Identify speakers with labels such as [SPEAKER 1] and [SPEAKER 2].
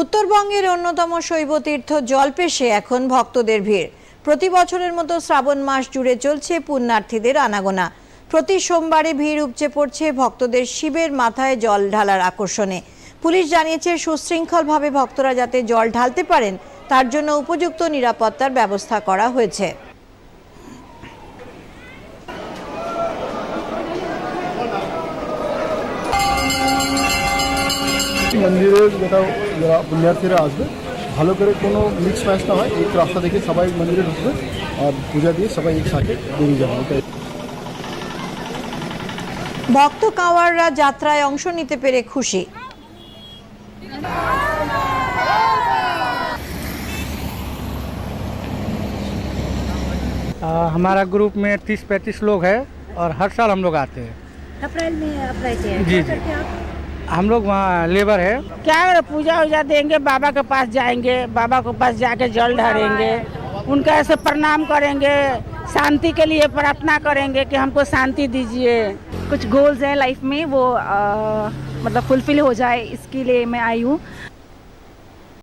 [SPEAKER 1] উত্তরবঙ্গের অন্যতম শৈবতীর্থ জলপেশে এখন ভক্তদের ভিড়। প্রতি বছরের মতো শ্রাবণ মাস জুড়ে চলছে পুণ্যার্থীদের আনাগোনা। প্রতি সোমবারে ভিড় উপচে পড়ছে ভক্তদের শিবের মাথায় জল ঢালার আকর্ষণে। পুলিশ জানিয়েছে, সুশৃঙ্খলভাবে ভক্তরা যাতে জল ঢালতে পারেন, তার জন্য উপযুক্ত নিরাপত্তার ব্যবস্থা করা হয়েছে।
[SPEAKER 2] মন্দিরে যেটা যারা পুণ্যার্থীরা আসবে ভালো করে কোনো মিক্স ম্যাচ না হয় এক রাস্তা দেখে সবাই মন্দিরে ঢুকবে আর পূজা দিয়ে সবাই একসাথে বেরিয়ে যাবে এটাই
[SPEAKER 1] ভক্ত কাওয়াররা যাত্রায় অংশ নিতে পেরে খুশি
[SPEAKER 3] आ, हमारा ग्रुप में तीस पैंतीस लोग हैं और हर साल हम लोग आते हैं
[SPEAKER 4] अप्रैल में अप्रैल से
[SPEAKER 3] जी, जी। हम लोग वहाँ लेबर है।
[SPEAKER 5] क्या पूजा उजा देंगे बाबा के पास जाएँगे बाबा के पास जाके जल ढारेंगे उनका ऐसे प्रणाम करेंगे शांति के लिए प्रार्थना करेंगे कि हमको शांति दीजिए।
[SPEAKER 4] कुछ गोल्स हैं लाइफ में वो आ, मतलब फुलफिल हो जाए इसके लिए मैं आई हूँ।